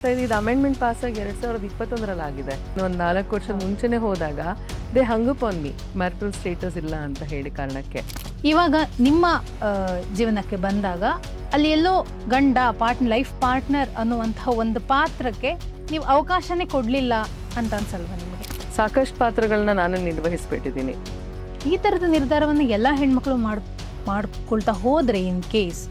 ಇದು amendment pass ಆಗಿ ಎರಡ್ ಸಾವಿರದ ಇಪ್ಪತ್ತೊಂದರಲ್ಲಿ ಆಗಿದೆ. ಒಂದು ನಾಲ್ಕು ವರ್ಷದ ಮುಂಚೆನೆ ಹೋದಾಗ they hung up on me marital status ಇಲ್ಲ ಅಂತ ಹೇಳಿ ಕಾರಣಕ್ಕೆ. ಇವಾಗ ನಿಮ್ಮ ಆ, ಜೀವನಕ್ಕೆ ಬಂದಾಗ ಅಲ್ಲಿ ಎಲ್ಲೋ ಗಂಡ ಪಾರ್ಟ್ ಲೈಫ್ ಪಾರ್ಟ್ನರ್ ಅನ್ನುವಂತಹ ಒಂದು ಪಾತ್ರಕ್ಕೆ ನೀವು ಅವಕಾಶನೇ ಕೊಡ್ಲಿಲ್ಲ ಅಂತ ಅನ್ಸಲ್ವಾ ನಿಮಗೆ? ಸಾಕಷ್ಟು ಪಾತ್ರಗಳನ್ನ ನಾನು ನಿರ್ವಹಿಸ್ಬಿಟ್ಟಿದ್ದೀನಿ. ಈ ತರದ ನಿರ್ಧಾರವನ್ನು ಎಲ್ಲ ಹೆಣ್ಮಕ್ಳು ಮಾಡ್ ಮಾಡ್ಕೊಳ್ತಾ ಹೋದ್ರೆ ಇನ್ ಕೇಸ್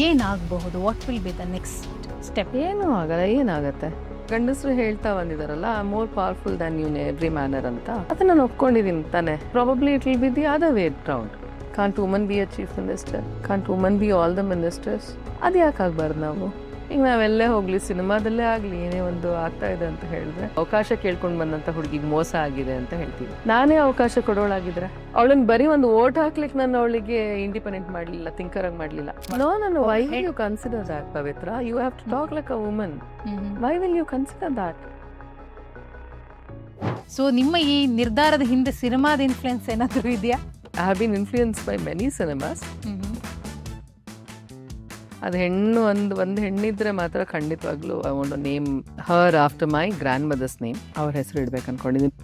ಏನಾಗಬಹುದು what will be the next step ಏನೂ ಆಗಲ್ಲ ಏನಾಗತ್ತೆ? ಗಂಡಸರು ಹೇಳ್ತಾ ಬಂದಿದಾರಲ್ಲ more powerful than you every manner ಅಂತ. ಅದನ್ನ ನಾನು ಒಪ್ಕೊಂಡಿದ್ದೀನಿ ತಾನೆ. Probably it will be the other way proud can't woman be a chief minister can't woman be all the ministers ಅದು ಯಾಕೆ ಆಗ್ಬಾರ್ದು ನಾವು? ಈಗ ನಾವೆಲ್ಲೇ ಹೋಗ್ಲಿ ಸಿನಿಮಾದಲ್ಲೇ ಆಗ್ಲಿ ಏನೇ ಒಂದು ಆಗ್ತಾ ಇದೆ ಅಂತ ಹೇಳಿದ್ರೆ ಅವಕಾಶ ಕೇಳ್ಕೊಂಡು ಬಂದಂತ ಹುಡುಗಿಗೆ ಮೋಸ ಆಗಿದೆ ಅಂತ ಹೇಳ್ತೀವಿ ನಾನೇ ಅವಕಾಶ ಕೊಡೋಳಾಗಿದ್ರೆ? ಅವಳನ್ನ ಬರೀ ಒಂದು ಓಟ್ ಹಾಕ್ಲಿಕ್ಕೆ ನಾನು ಅವಳಿಗೆ ಇಂಡಿಪೆಂಡೆಂಟ್ ಮಾಡ್ಲಿಲ್ಲ ಥಿಂಕರ್ ಆಗಿ ಮಾಡ್ಲಿಲ್ಲ. ನೋ ನಾನು why you consider that Pavitra you have to talk like a woman why will you consider that so ನಿಮ್ಮ ಈ ನಿರ್ಧಾರದ ಹಿಂದೆ ಸಿನಿಮಾದ ಇನ್ಫ್ಲುಯೆನ್ಸ್ ಏನಾದರೂ ಇದೆಯಾ? I have been influence by many cinemas ಅದು ಹೆಣ್ಣು ಒಂದು ಒಂದು ಹೆಣ್ಣಿದ್ರೆ ಮಾತ್ರ ಖಂಡಿತವಾಗ್ಲೂ I want name her after my grandmother's name ಅವ್ರ ಹೆಸರು ಇಡ್ಬೇಕು ಅನ್ಕೊಂಡಿದ್ದೀನಿ